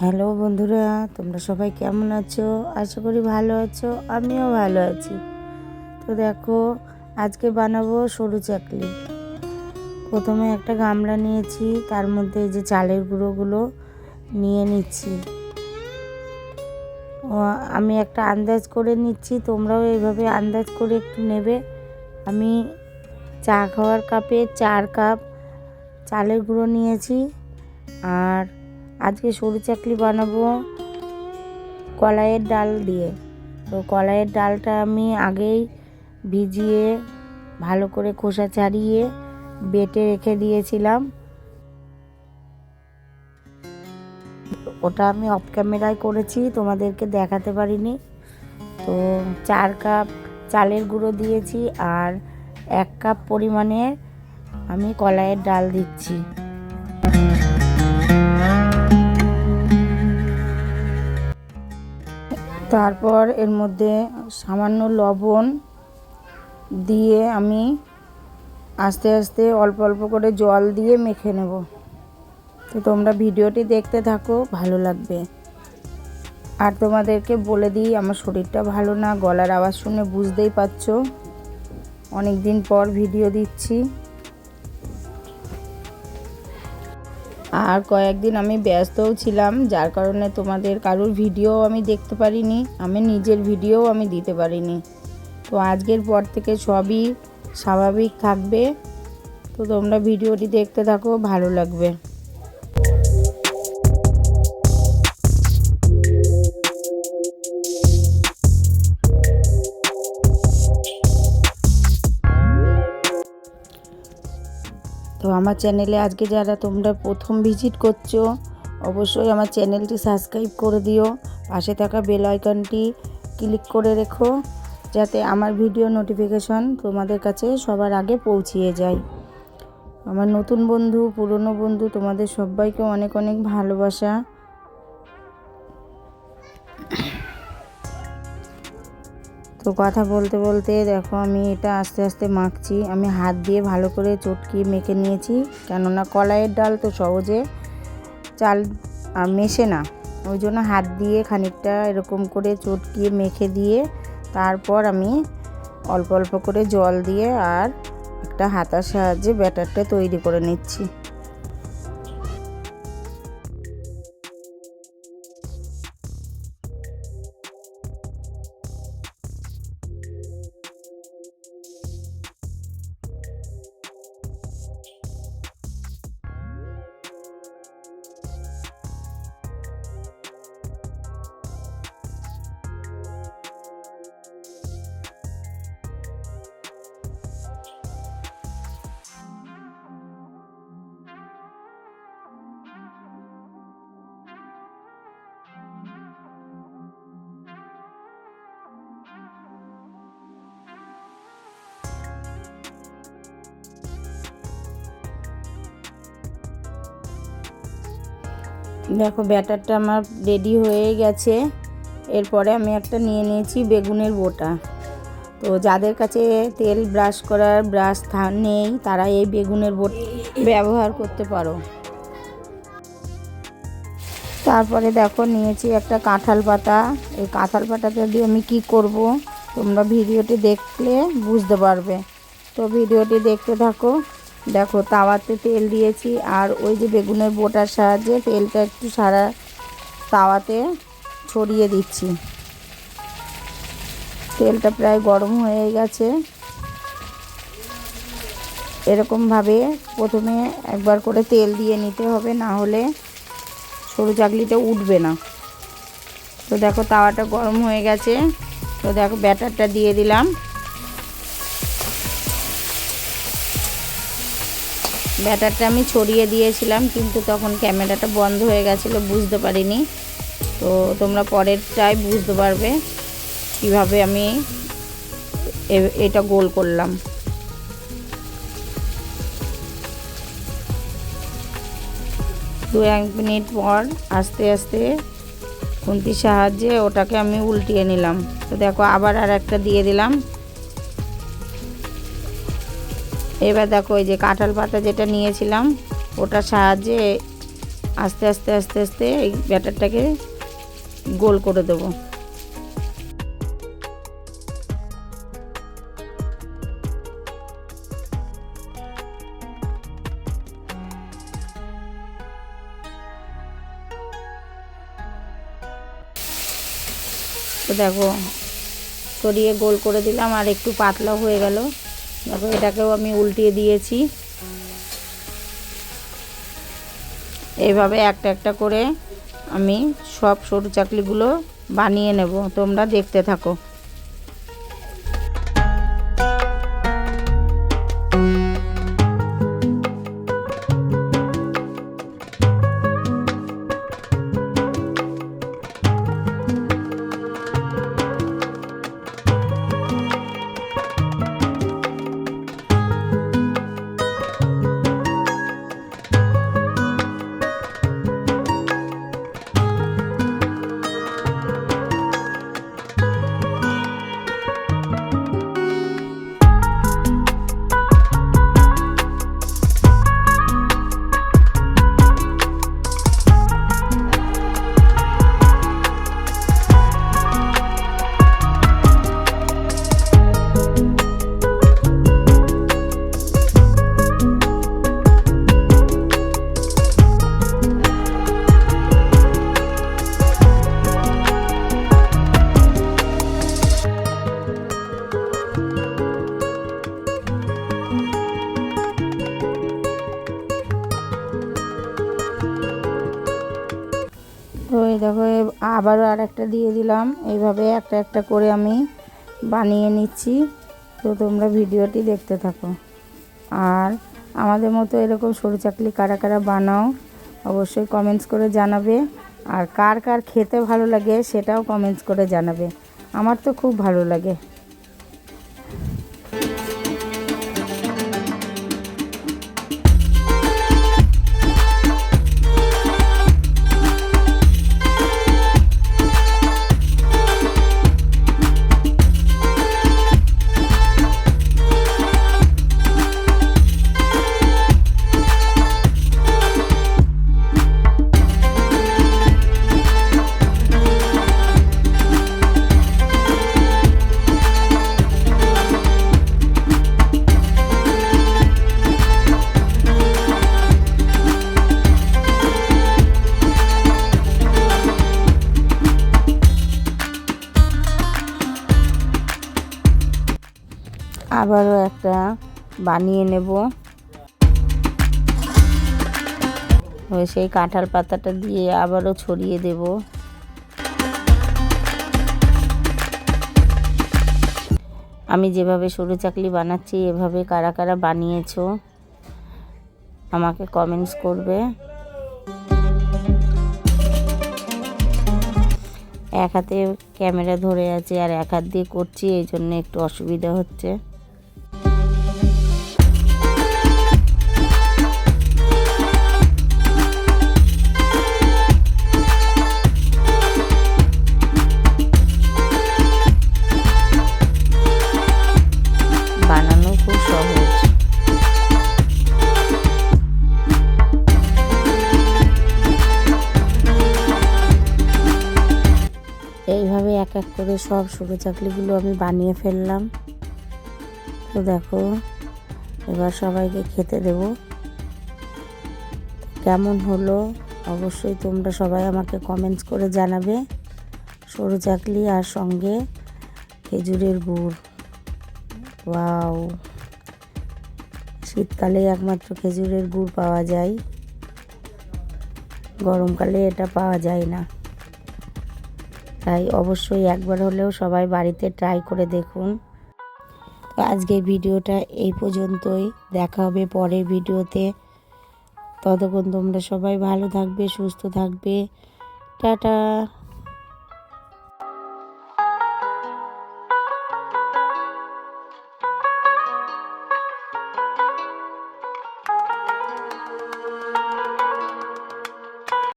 Hello বন্ধুরা, তোমরা সবাই কেমন আছো? আশা করি ভালো আছো, আমিও ভালো আছি। তো দেখো, আজকে বানাবো সরু চাকলি। প্রথমে একটা গামলা নিয়েছি, তার মধ্যে এই যে চালের গুঁড়োগুলো নিয়ে নিচ্ছি। আমি একটা আন্দাজ করে নিচ্ছি, তোমরাও এইভাবে আন্দাজ করে একটু নেবে। আমি চা খাওয়ার কাপে চার কাপ চালের গুঁড়ো নিয়েছি, আর আজকে সরু চাকলি বানাবো কলাইয়ের ডাল দিয়ে। তো কলাইয়ের ডালটা আমি আগেই ভিজিয়ে ভালো করে খোসা ছাড়িয়ে বেটে রেখে দিয়েছিলাম। ওটা আমি অফ ক্যামেরায় করেছি, তোমাদেরকে দেখাতে পারিনি। তো চার কাপ চালের গুঁড়ো দিয়েছি আর এক কাপ পরিমাণে আমি কলাইয়ের ডাল দিচ্ছি। তারপর এর মধ্যে সামান্য লবণ দিয়ে আমি আস্তে আস্তে অল্প অল্প করে জল দিয়ে মেখে নেব। তো তোমরা ভিডিওটি দেখতে থাকো, ভালো লাগবে। আর তোমাদেরকে বলে দিই, আমার শরীরটা ভালো না, গলার আওয়াজ শুনে বুঝতেই পারছ। অনেক দিন পর ভিডিও দিচ্ছি। আর কয়েকদিন আমি ব্যস্তও ছিলাম, যার কারণে তোমাদের কারোর ভিডিও আমি দেখতে পারিনি, আমি নিজের ভিডিও আমি দিতে পারিনি। তো আজকের পর থেকে সবই স্বাভাবিক থাকবে। তো তোমরা ভিডিওটি দেখতে থাকো, ভালো লাগবে। তো আমার চ্যানেলে আজকে যারা তোমরা প্রথম ভিজিট করছ, অবশ্যই আমার চ্যানেলটি সাবস্ক্রাইব করে দিও। পাশে থাকা বেল আইকনটি ক্লিক করে রেখো, যাতে আমার ভিডিও নোটিফিকেশন তোমাদের কাছে সবার আগে পৌঁছিয়ে যায়। আমার নতুন বন্ধু, পুরনো বন্ধু, তোমাদের সবাইকে অনেক অনেক ভালোবাসা। তো কথা বলতে বলতে দেখো আমি এটা আস্তে আস্তে মাখছি। আমি হাত দিয়ে ভালো করে চটকিয়ে মেখে নিয়েছি। কেননা কলাইয়ের ডাল তো সহজে চাল মেশে না। ওই জন্য হাত দিয়ে খানিকটা এরকম করে চটকিয়ে মেখে দিয়ে তারপর আমি অল্প অল্প করে জল দিয়ে আর একটা হাতার সাহায্যে ব্যাটারটা তৈরি করে নিচ্ছি। দেখো, ব্যাটারটা আমার রেডি হয়ে গেছে। এরপরে আমি একটা নিয়ে নিয়েছি বেগুনের বোটা। তো যাদের কাছে তেল ব্রাশ করার ব্রাশ নেই, তারা এই বেগুনের বোট ব্যবহার করতে পারো। তারপরে দেখো, নিয়েছি একটা কাঁঠাল পাতা। এই কাঁঠাল পাতাটা দিয়ে আমি কি করব, তোমরা ভিডিওটি দেখলে বুঝতে পারবে। তো ভিডিওটি দেখতে থাকো। দেখো তাওয়াতে তেল দিয়েছি আর ওই যে বেগুনের বোটার সাহায্যে তেলটা একটু সারা তাওয়াতে ছড়িয়ে দিচ্ছি। তেলটা প্রায় গরম হয়ে গেছে। এরকমভাবে প্রথমে একবার করে তেল দিয়ে নিতে হবে, না হলে সরু চাকলিটা উঠবে না। তো দেখো তাওয়াটা গরম হয়ে গেছে। তো দেখো ব্যাটারটা দিয়ে দিলাম। ব্যাটারটা আমি ছড়িয়ে দিয়েছিলাম, কিন্তু তখন ক্যামেরাটা বন্ধ হয়ে গেছিল, বুঝতে পারিনি। তো তোমরা পরেরটায় বুঝতে পারবে কীভাবে আমি এটা গোল করলাম। দু এক মিনিট পর আস্তে আস্তে খুন্তির সাহায্যে ওটাকে আমি উল্টিয়ে নিলাম। তো দেখো আবার আর একটা দিয়ে দিলাম। এবার দেখো ওই যে কাঁঠাল পাতা যেটা নিয়েছিলাম, ওটার সাহায্যে আস্তে আস্তে আস্তে আস্তে এই ব্যাটারটাকে গোল করে দেবো। তো দেখো, সরিয়ে গোল করে দিলাম আর একটু পাতলা হয়ে গেল। দেখো এটাকেও আমি উল্টিয়ে দিয়েছি। এইভাবে একটা একটা করে আমি সব সরু চাকলিগুলো বানিয়ে নেব। তোমরা দেখতে থাকো। এই দেখো আবারও আর একটা দিয়ে দিলাম। এইভাবে একটা একটা করে আমি বানিয়ে নিচ্ছি। তো তোমরা ভিডিওটি দেখতে থাকো। আর আমাদের মতো এরকম সরু চাকলি কারা কারা বানাও, অবশ্যই কমেন্টস করে জানাবে। আর কার কার খেতে ভালো লাগে সেটাও কমেন্টস করে জানাবে। আমার তো খুব ভালো লাগে। আবারও একটা বানিয়ে নেব। সেই কাঁঠাল পাতাটা দিয়ে আবারও ছড়িয়ে দেব। আমি যেভাবে সরু চাকলি বানাচ্ছি, এভাবে কারা কারা বানিয়েছো, আমাকে কমেন্টস করবে। এক হাতে ক্যামেরা ধরে আছে আর এক হাত দিয়ে করছি, এই জন্য একটু অসুবিধা হচ্ছে। করে সব সরু চাকলিগুলো আমি বানিয়ে ফেললাম। তো দেখো, এবার সবাইকে খেতে দেব। কেমন হলো? অবশ্যই তোমরা সবাই আমাকে কমেন্টস করে জানাবে। সরু চাকলি আর সঙ্গে খেজুরের গুড়। ওয়াও! শীতকালে একমাত্র খেজুরের গুড় পাওয়া যায়। গরমকালে এটা পাওয়া যায় না। তাই অবশ্যই একবার হলেও সবাই বাড়িতে ট্রাই করে দেখুন। তো আজকের ভিডিওটা এই পর্যন্তই। দেখা হবে পরের ভিডিওতে। ততক্ষণ তোমরা সবাই ভালো থাকবে, সুস্থ থাকবে। টাটা!